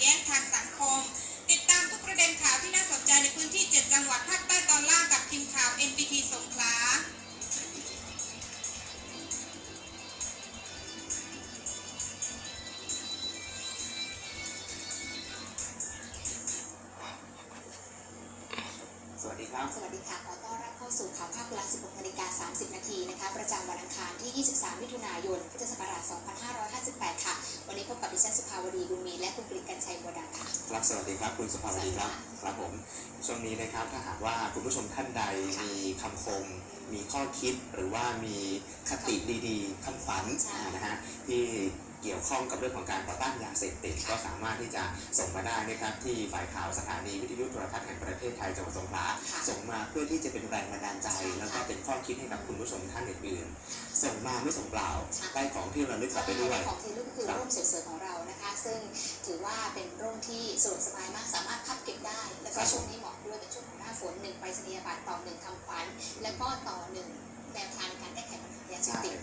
แย้งทางสังคม ติดตามทุกประเด็นข่าวที่น่าสนใจในพื้นที่ 7 จังหวัดภาคใต้ตอนล่างกับทีมข่าว NPT สงขลาสวัสดีครับ สวัสดีค่ะ ขอต้อนรับเข้าสู่ข่าวภาคเวลา 16นาฬิกา30 นาทีนะคะ ประจำวันอังคารที่ 23 มิถุนายน พุทธศักราช 2558 ค่ะ วันนี้พบกับดิฉันสุภาวดีบุญมี และคุณกฤษกันชัย สวัสดีครับคุณสุภาวดีครับสวัสดีค่ะครับผมช่วงนี้นะครับถ้าหากว่าคุณผู้ชมท่านใดมีคำคม มีข้อคิดหรือว่ามีคติดีๆคำฝันใช่นะฮะที่เกี่ยวข้องกับเรื่องของการต่อต้านยาเสพติดค่ะก็สามารถที่จะส่งมาได้นะครับที่ฝ่ายข่าวสถานีวิทยุโทรทัศน์แห่งประเทศไทยจังหวัดสงขลาค่ะส่งมาเพื่อที่จะเป็นแรงบันดาลใจใช่ค่ะแล้วก็เป็นข้อคิดให้กับคุณผู้ชมท่านอื่นๆส่งมาไม่ส่งเปล่าใช่ได้ของที่ระลึกกลับไปด้วยของที่ลูกก็คือครับร่มสวยๆของเรานะคะ ซึ่งถือว่าเป็นร่มที่สะดวกสบายมากสามารถพับเก็บได้ แล้วก็ช่วงนี้เหมาะด้วยเป็นช่วงของหน้าฝนหนึ่งไปรษณียบัตรต่อหนึ่งคำขวัญแล้วก็ต่อหนึ่งแนวทางการแก้ไขปัญหายาเสพติด